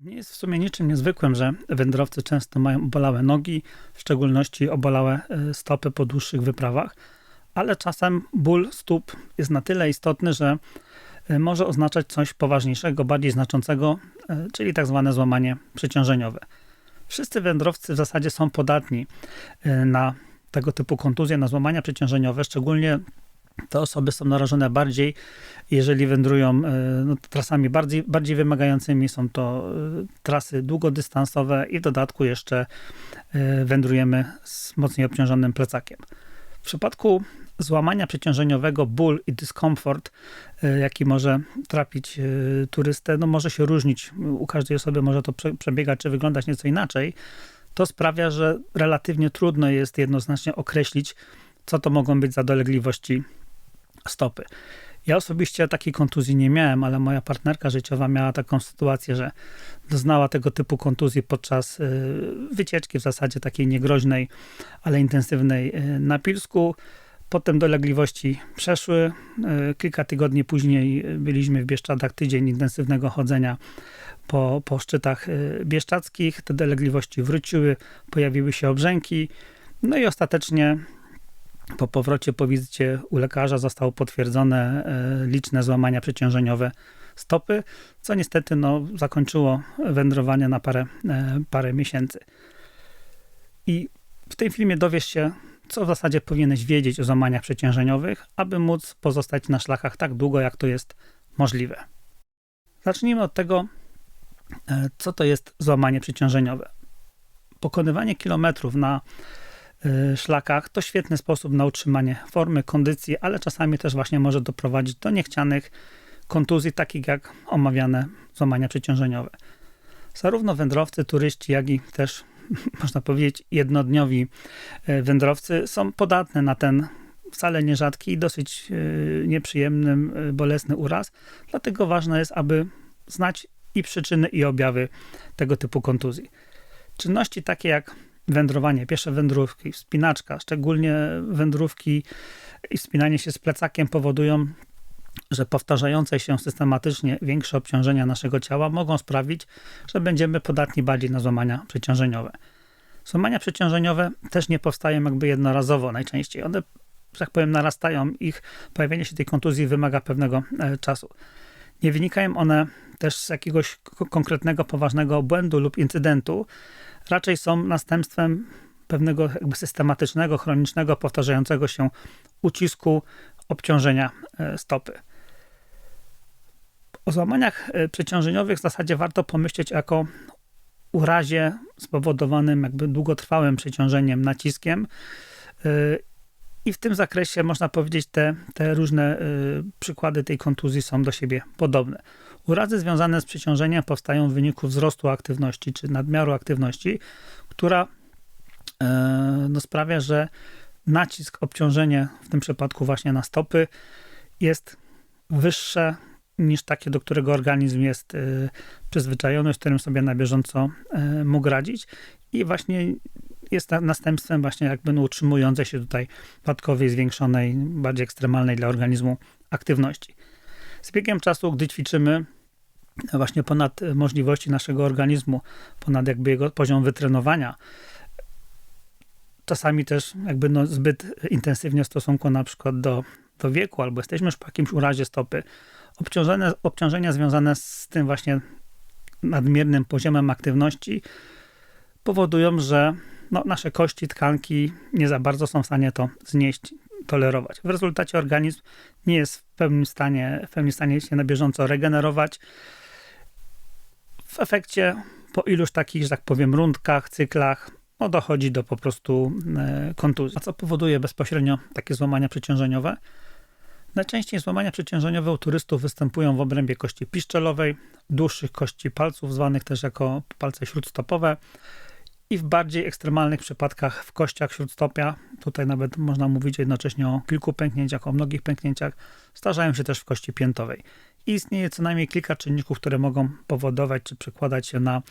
Nie jest w sumie niczym niezwykłym, że wędrowcy często mają obolałe nogi, w szczególności obolałe e, stopy po dłuższych wyprawach, ale czasem ból stóp jest na tyle istotny, że e, może oznaczać coś poważniejszego, bardziej znaczącego, e, czyli tak zwane złamanie przeciążeniowe. Wszyscy wędrowcy w zasadzie są podatni na tego typu kontuzje, na złamania przeciążeniowe, szczególnie te osoby są narażone bardziej, jeżeli wędrują e, no, trasami bardziej, bardziej wymagającymi. Są to e, trasy długodystansowe i w dodatku jeszcze e, wędrujemy z mocniej obciążonym plecakiem. W przypadku złamania przeciążeniowego ból i dyskomfort, jaki może trapić turystę, no może się różnić. U każdej osoby może to przebiegać czy wyglądać nieco inaczej. To sprawia, że relatywnie trudno jest jednoznacznie określić, co to mogą być za dolegliwości stopy. Ja osobiście takiej kontuzji nie miałem, ale moja partnerka życiowa miała taką sytuację, że doznała tego typu kontuzji podczas y, wycieczki, w zasadzie takiej niegroźnej, ale intensywnej y, na Pilsku. Potem dolegliwości przeszły. Y, kilka tygodni później byliśmy w Bieszczadach, tydzień intensywnego chodzenia po, po szczytach bieszczadzkich. Te dolegliwości wróciły, pojawiły się obrzęki. No i ostatecznie po powrocie po wizycie u lekarza zostało potwierdzone e, liczne złamania przeciążeniowe stopy, co niestety no, zakończyło wędrowanie na parę, e, parę miesięcy. I w tym filmie dowiesz się, co w zasadzie powinieneś wiedzieć o złamaniach przeciążeniowych, aby móc pozostać na szlakach tak długo, jak to jest możliwe. Zacznijmy od tego, e, co to jest złamanie przeciążeniowe. Pokonywanie kilometrów na szlakach, to świetny sposób na utrzymanie formy, kondycji, ale czasami też właśnie może doprowadzić do niechcianych kontuzji, takich jak omawiane złamania przeciążeniowe. Zarówno wędrowcy, turyści, jak i też, można powiedzieć, jednodniowi y, wędrowcy są podatne na ten wcale nierzadki i dosyć y, nieprzyjemny, bolesny uraz. Dlatego ważne jest, aby znać i przyczyny, i objawy tego typu kontuzji. Czynności takie jak wędrowanie, piesze wędrówki, wspinaczka, szczególnie wędrówki i wspinanie się z plecakiem powodują, że powtarzające się systematycznie większe obciążenia naszego ciała mogą sprawić, że będziemy podatni bardziej na złamania przeciążeniowe. Złamania przeciążeniowe też nie powstają jakby jednorazowo najczęściej. One, tak powiem, narastają. Ich pojawienie się tej kontuzji wymaga pewnego e, czasu. Nie wynikają one też z jakiegoś konkretnego, poważnego błędu lub incydentu, raczej są następstwem pewnego jakby systematycznego, chronicznego, powtarzającego się ucisku obciążenia e, stopy. O złamaniach e, przeciążeniowych w zasadzie warto pomyśleć jako urazie spowodowanym jakby długotrwałym przeciążeniem, naciskiem. I w tym zakresie można powiedzieć, te, te różne przykłady tej kontuzji są do siebie podobne. Urazy związane z przeciążeniem powstają w wyniku wzrostu aktywności czy nadmiaru aktywności, która e, no, sprawia, że nacisk, obciążenie w tym przypadku właśnie na stopy jest wyższe niż takie, do którego organizm jest e, przyzwyczajony, z którym sobie na bieżąco e, mógł radzić i właśnie jest następstwem właśnie jakby no, utrzymującej się tutaj przypadkowej, zwiększonej, bardziej ekstremalnej dla organizmu aktywności. Z biegiem czasu, gdy ćwiczymy, właśnie ponad możliwości naszego organizmu, ponad jakby jego poziom wytrenowania, czasami też jakby no zbyt intensywnie w stosunku na przykład do, do wieku, albo jesteśmy już po jakimś urazie stopy, obciążenia związane z tym właśnie nadmiernym poziomem aktywności powodują, że no, nasze kości, tkanki nie za bardzo są w stanie to znieść tolerować. W rezultacie organizm nie jest w pełnym stanie, w pełnym stanie się na bieżąco regenerować. W efekcie po iluś takich, że tak powiem, rundkach, cyklach, no dochodzi do po prostu e, kontuzji. A co powoduje bezpośrednio takie złamania przeciążeniowe? Najczęściej złamania przeciążeniowe u turystów występują w obrębie kości piszczelowej, dłuższych kości palców, zwanych też jako palce śródstopowe, i w bardziej ekstremalnych przypadkach w kościach śródstopia, tutaj nawet można mówić jednocześnie o kilku pęknięciach, o mnogich pęknięciach, zdarzają się też w kości piętowej. I istnieje co najmniej kilka czynników, które mogą powodować czy przekładać się na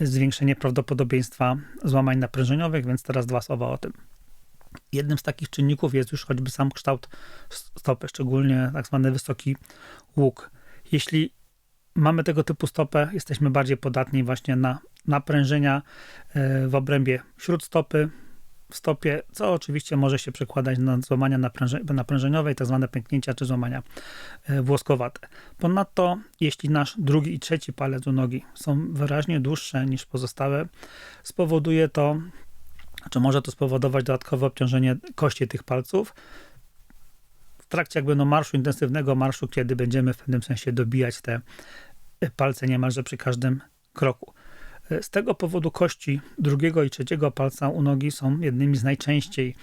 zwiększenie prawdopodobieństwa złamań naprężeniowych, więc teraz dwa słowa o tym. Jednym z takich czynników jest już choćby sam kształt stopy, szczególnie tak zwany wysoki łuk. Jeśli mamy tego typu stopę, jesteśmy bardziej podatni właśnie na naprężenia e, w obrębie śródstopy, w stopie, co oczywiście może się przekładać na złamania naprężeniowe, tak zwane pęknięcia czy złamania e, włoskowate. Ponadto, jeśli nasz drugi i trzeci palec u nogi są wyraźnie dłuższe niż pozostałe, spowoduje to, czy może to spowodować dodatkowe obciążenie kości tych palców, w trakcie jakby no marszu, intensywnego marszu, kiedy będziemy w pewnym sensie dobijać te palce niemalże przy każdym kroku. Z tego powodu kości drugiego i trzeciego palca u nogi są jednymi z najczęściej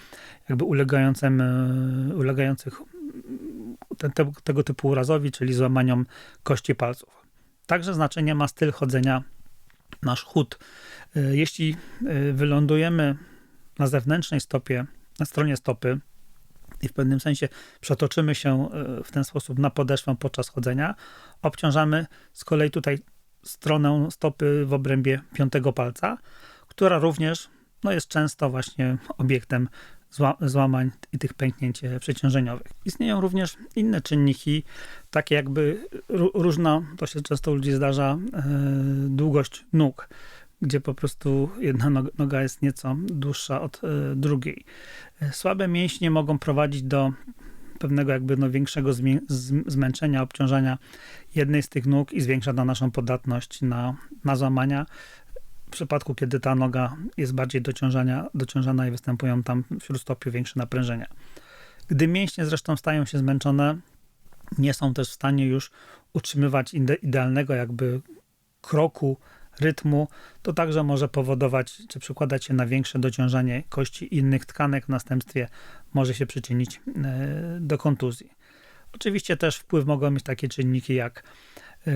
jakby ulegającym, e, ulegających te, te, tego typu urazowi, czyli złamaniom kości palców. Także znaczenie ma styl chodzenia, nasz chód. E, jeśli e, wylądujemy na zewnętrznej stopie, na stronie stopy, i w pewnym sensie przetoczymy się w ten sposób na podeszwę podczas chodzenia, obciążamy z kolei tutaj stronę stopy w obrębie piątego palca, która również no, jest często właśnie obiektem zła, złamań i tych pęknięć przeciążeniowych. Istnieją również inne czynniki, takie jakby różna, to się często u ludzi zdarza, e, długość nóg, gdzie po prostu jedna noga jest nieco dłuższa od e, drugiej. E, słabe mięśnie mogą prowadzić do pewnego jakby no większego zmęczenia, obciążenia jednej z tych nóg i zwiększa na naszą podatność na, na złamania. W przypadku, kiedy ta noga jest bardziej dociążania, dociążana i występują tam w śródstopiu większe naprężenia. Gdy mięśnie zresztą stają się zmęczone, nie są też w stanie już utrzymywać idealnego jakby kroku, rytmu, to także może powodować, czy przykładać się na większe dociążanie kości innych tkanek, w następstwie może się przyczynić e, do kontuzji. Oczywiście też wpływ mogą mieć takie czynniki jak e,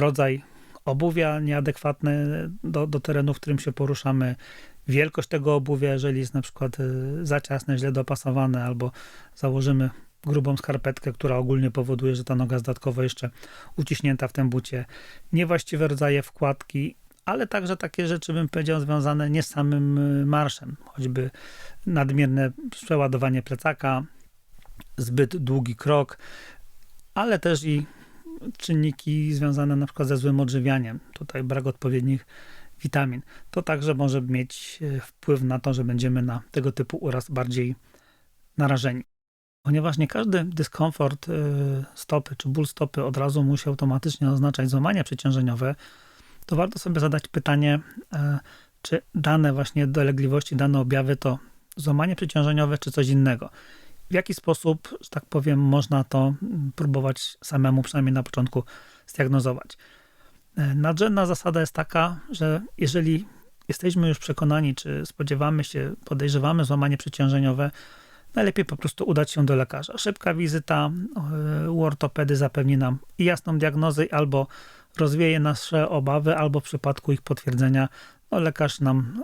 rodzaj obuwia nieadekwatne do, do terenu, w którym się poruszamy, wielkość tego obuwia, jeżeli jest na przykład e, za ciasne, źle dopasowane, albo założymy grubą skarpetkę, która ogólnie powoduje, że ta noga dodatkowo jeszcze uciśnięta w tym bucie, niewłaściwe rodzaje wkładki, ale także takie rzeczy, bym powiedział, związane nie z samym y, marszem, choćby nadmierne przeładowanie plecaka, zbyt długi krok, ale też i czynniki związane na przykład ze złym odżywianiem. Tutaj brak odpowiednich witamin. To także może mieć y, wpływ na to, że będziemy na tego typu uraz bardziej narażeni. Ponieważ nie każdy dyskomfort y, stopy czy ból stopy od razu musi automatycznie oznaczać złamanie przeciążeniowe, to warto sobie zadać pytanie, e, czy dane właśnie dolegliwości, dane objawy to złamanie przeciążeniowe, czy coś innego. W jaki sposób, że tak powiem, można to mm, próbować samemu, przynajmniej na początku, zdiagnozować. E, nadrzędna zasada jest taka, że jeżeli jesteśmy już przekonani, czy spodziewamy się, podejrzewamy złamanie przeciążeniowe, najlepiej po prostu udać się do lekarza. Szybka wizyta e, u ortopedy zapewni nam jasną diagnozę, albo rozwieje nasze obawy, albo w przypadku ich potwierdzenia no, lekarz nam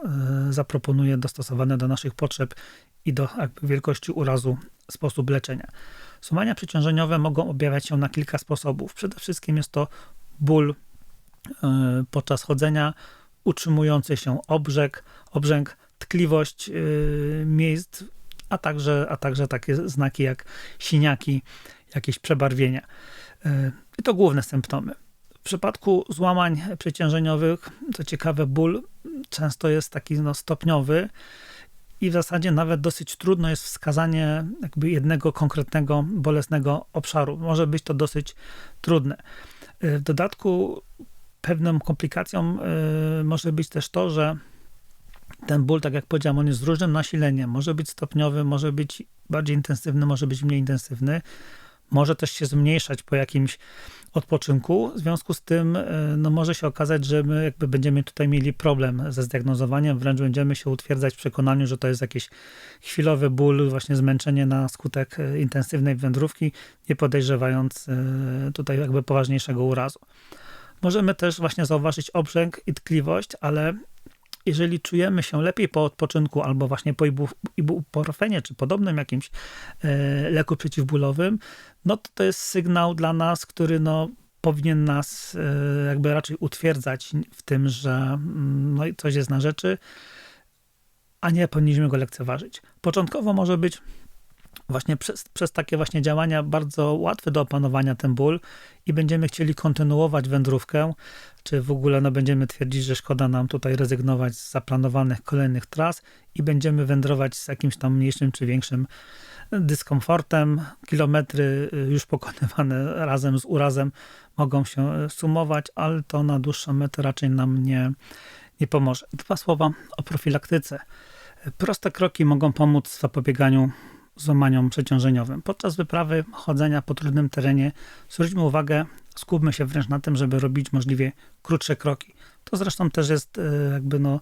e, zaproponuje dostosowany do naszych potrzeb i do wielkości urazu sposób leczenia. Sumania przeciążeniowe mogą objawiać się na kilka sposobów. Przede wszystkim jest to ból e, podczas chodzenia, utrzymujący się obrzęk, obrzęk tkliwość miejsc a także, a także takie znaki jak siniaki, jakieś przebarwienia. E, I to główne symptomy. W przypadku złamań przeciążeniowych, co ciekawe, ból często jest taki no, stopniowy i w zasadzie nawet dosyć trudno jest wskazanie jakby jednego konkretnego bolesnego obszaru. Może być to dosyć trudne. E, w dodatku pewną komplikacją e, może być też to, że ten ból, tak jak powiedziałem, on jest z różnym nasileniem. Może być stopniowy, może być bardziej intensywny, może być mniej intensywny. Może też się zmniejszać po jakimś odpoczynku. W związku z tym e, no, może się okazać, że my jakby będziemy tutaj mieli problem ze zdiagnozowaniem, wręcz będziemy się utwierdzać w przekonaniu, że to jest jakiś chwilowy ból, właśnie zmęczenie na skutek e, intensywnej wędrówki, nie podejrzewając e, tutaj jakby poważniejszego urazu. Możemy też właśnie zauważyć obrzęk i tkliwość, ale jeżeli czujemy się lepiej po odpoczynku albo właśnie po ibuprofenie czy podobnym jakimś e, leku przeciwbólowym, no to to jest sygnał dla nas, który no powinien nas e, jakby raczej utwierdzać w tym, że mm, no, coś jest na rzeczy, a nie powinniśmy go lekceważyć. Początkowo może być właśnie przez, przez takie właśnie działania bardzo łatwe do opanowania ten ból i będziemy chcieli kontynuować wędrówkę, czy w ogóle no, będziemy twierdzić, że szkoda nam tutaj rezygnować z zaplanowanych kolejnych tras i będziemy wędrować z jakimś tam mniejszym czy większym dyskomfortem. Kilometry y, już pokonywane razem z urazem mogą się y, sumować, ale to na dłuższą metę raczej nam nie, nie pomoże. Dwa słowa o profilaktyce. Proste kroki mogą pomóc w zapobieganiu złamaniom przeciążeniowym. Podczas wyprawy chodzenia po trudnym terenie zwróćmy uwagę, skupmy się wręcz na tym, żeby robić możliwie krótsze kroki. To zresztą też jest e, jakby no,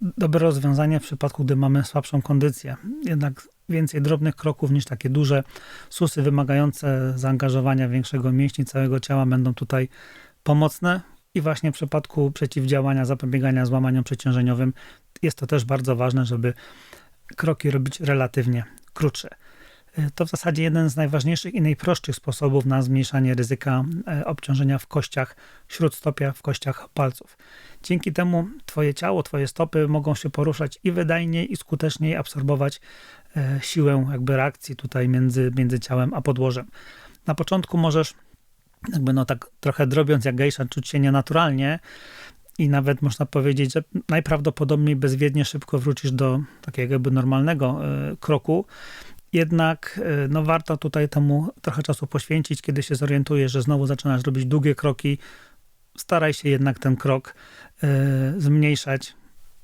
dobre rozwiązanie w przypadku, gdy mamy słabszą kondycję. Jednak więcej drobnych kroków niż takie duże susy wymagające zaangażowania większego mięśni całego ciała będą tutaj pomocne. I właśnie w przypadku przeciwdziałania, zapobiegania złamaniom przeciążeniowym jest to też bardzo ważne, żeby kroki robić relatywnie krótsze. E, to w zasadzie jeden z najważniejszych i najprostszych sposobów na zmniejszanie ryzyka e, obciążenia w kościach śródstopia, w kościach palców. Dzięki temu Twoje ciało, Twoje stopy mogą się poruszać i wydajniej, i skuteczniej absorbować e, siłę jakby reakcji tutaj między, między ciałem a podłożem. Na początku możesz jakby no tak trochę drobiąc jak gejsza, czuć się nienaturalnie, i nawet można powiedzieć, że najprawdopodobniej bezwiednie szybko wrócisz do takiego jakby normalnego e, kroku. Jednak e, no, warto tutaj temu trochę czasu poświęcić, kiedy się zorientujesz, że znowu zaczynasz robić długie kroki. Staraj się jednak ten krok y, zmniejszać.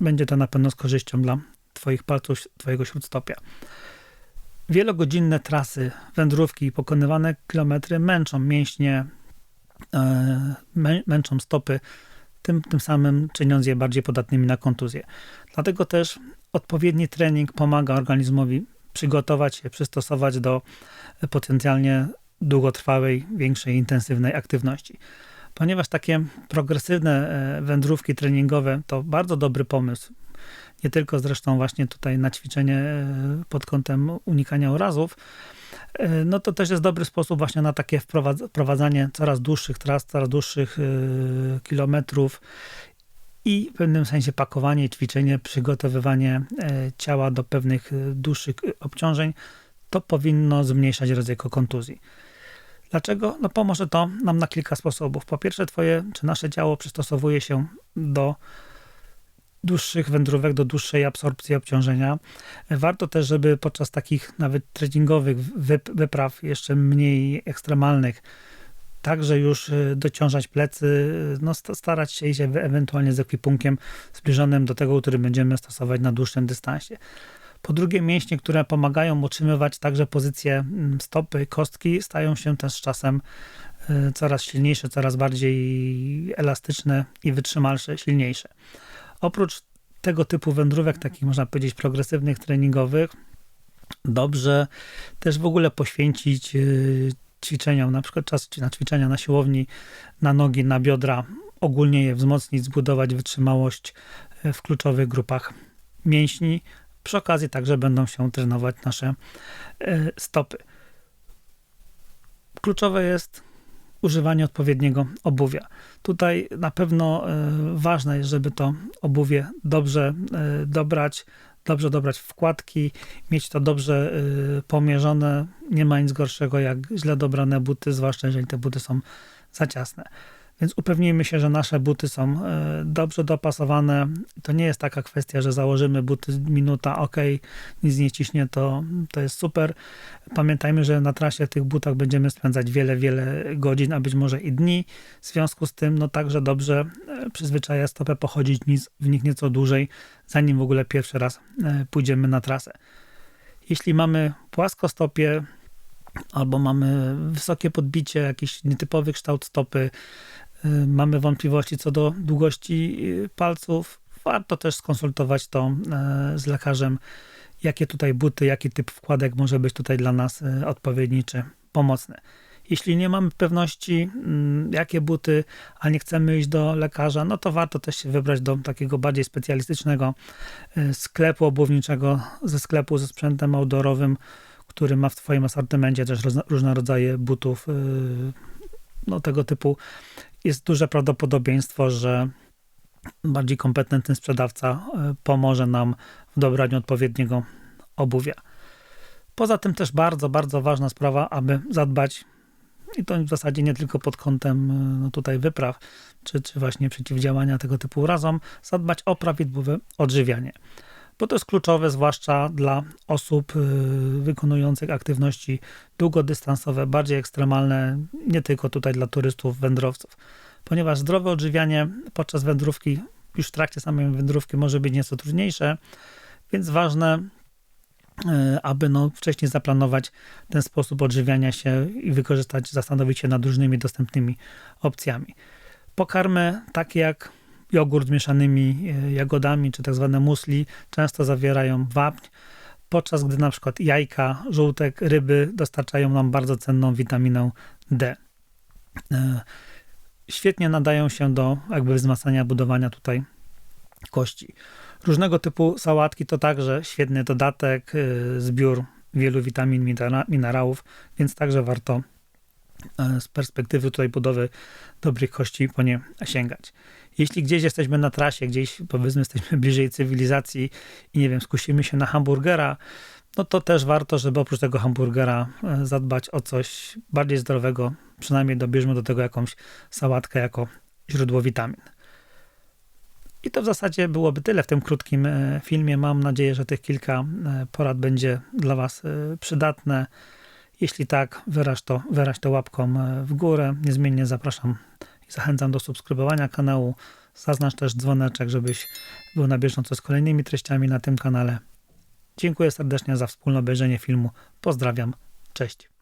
Będzie to na pewno z korzyścią dla Twoich palców, Twojego śródstopia. Wielogodzinne trasy, wędrówki, pokonywane kilometry męczą mięśnie, męczą stopy, tym, tym samym czyniąc je bardziej podatnymi na kontuzję. Dlatego też odpowiedni trening pomaga organizmowi przygotować się, przystosować do potencjalnie długotrwałej, większej, intensywnej aktywności. Ponieważ takie progresywne e, wędrówki treningowe to bardzo dobry pomysł, nie tylko zresztą właśnie tutaj na ćwiczenie e, pod kątem unikania urazów, E, no to też jest dobry sposób właśnie na takie wprowadzanie coraz dłuższych tras, coraz dłuższych e, kilometrów i w pewnym sensie pakowanie, ćwiczenie, przygotowywanie ciała do pewnych dłuższych obciążeń, to powinno zmniejszać ryzyko kontuzji. Dlaczego? No pomoże to nam na kilka sposobów. Po pierwsze, twoje czy nasze ciało przystosowuje się do dłuższych wędrówek, do dłuższej absorpcji obciążenia. Warto też, żeby podczas takich nawet treningowych wypraw, jeszcze mniej ekstremalnych, także już y, dociążać plecy, y, no starać się iść ewentualnie z ekwipunkiem zbliżonym do tego, który będziemy stosować na dłuższym dystansie. Po drugie, mięśnie, które pomagają utrzymywać także pozycję mm, stopy, kostki, stają się też z czasem y, coraz silniejsze, coraz bardziej elastyczne i wytrzymalsze, silniejsze. Oprócz tego typu wędrówek, takich można powiedzieć progresywnych, treningowych, dobrze też w ogóle poświęcić y, ćwiczeniom, na przykład czas na ćwiczenia na siłowni, na nogi, na biodra, ogólnie je wzmocnić, zbudować wytrzymałość y, w kluczowych grupach mięśni. Przy okazji także będą się trenować nasze y, stopy. Kluczowe jest używanie odpowiedniego obuwia. Tutaj na pewno e, ważne jest, żeby to obuwie dobrze e, dobrać, dobrze dobrać wkładki, mieć to dobrze e, pomierzone. Nie ma nic gorszego jak źle dobrane buty, zwłaszcza jeżeli te buty są za ciasne. Więc upewnijmy się, że nasze buty są e, dobrze dopasowane. To nie jest taka kwestia, że założymy buty minuta, ok, nic nie ciśnie, to, to jest super. Pamiętajmy, że na trasie w tych butach będziemy spędzać wiele, wiele godzin, a być może i dni. W związku z tym, no także dobrze e, przyzwyczaja stopę pochodzić w nich nieco dłużej, zanim w ogóle pierwszy raz e, pójdziemy na trasę. Jeśli mamy płaskostopie, albo mamy wysokie podbicie, jakiś nietypowy kształt stopy, mamy wątpliwości co do długości y, palców, warto też skonsultować to y, z lekarzem, jakie tutaj buty, jaki typ wkładek może być tutaj dla nas odpowiedni czy pomocny. Jeśli nie mamy pewności, mm, jakie buty, a nie chcemy iść do lekarza, no to warto też się wybrać do takiego bardziej specjalistycznego sklepu obuwniczego, ze sklepu ze sprzętem outdoorowym, który ma w Twoim asortymencie też różne rodzaje butów no, tego typu jest duże prawdopodobieństwo, że bardziej kompetentny sprzedawca e, pomoże nam w dobraniu odpowiedniego obuwia. Poza tym też bardzo, bardzo ważna sprawa, aby zadbać i to w zasadzie nie tylko pod kątem no tutaj wypraw, czy, czy właśnie przeciwdziałania tego typu urazom, zadbać o prawidłowe odżywianie. Bo to jest kluczowe, zwłaszcza dla osób y, wykonujących aktywności długodystansowe, bardziej ekstremalne, nie tylko tutaj dla turystów, wędrowców. Ponieważ zdrowe odżywianie podczas wędrówki, już w trakcie samej wędrówki może być nieco trudniejsze, więc ważne, E, aby no, wcześniej zaplanować ten sposób odżywiania się i wykorzystać, zastanowić się nad różnymi dostępnymi opcjami. Pokarmy takie jak jogurt z mieszanymi e, jagodami, czy tak zwane musli, często zawierają wapń, podczas gdy na przykład jajka, żółtek, ryby dostarczają nam bardzo cenną witaminę D. E, świetnie nadają się do jakby wzmacniania, budowania tutaj kości. Różnego typu sałatki to także świetny dodatek, y, zbiór wielu witamin, minerałów, więc także warto e, z perspektywy tutaj budowy dobrych kości po nie sięgać. Jeśli gdzieś jesteśmy na trasie, gdzieś powiedzmy jesteśmy bliżej cywilizacji i nie wiem, skusimy się na hamburgera, no to też warto, żeby oprócz tego hamburgera e, zadbać o coś bardziej zdrowego. Przynajmniej dobierzmy do tego jakąś sałatkę jako źródło witamin. I to w zasadzie byłoby tyle w tym krótkim e, filmie. Mam nadzieję, że tych kilka e, porad będzie dla Was przydatne. Jeśli tak, wyraź to, wyraź to łapką w górę. Niezmiennie zapraszam zachęcam do subskrybowania kanału. Zaznacz też dzwoneczek, żebyś był na bieżąco z kolejnymi treściami na tym kanale. Dziękuję serdecznie za wspólne obejrzenie filmu. Pozdrawiam. Cześć.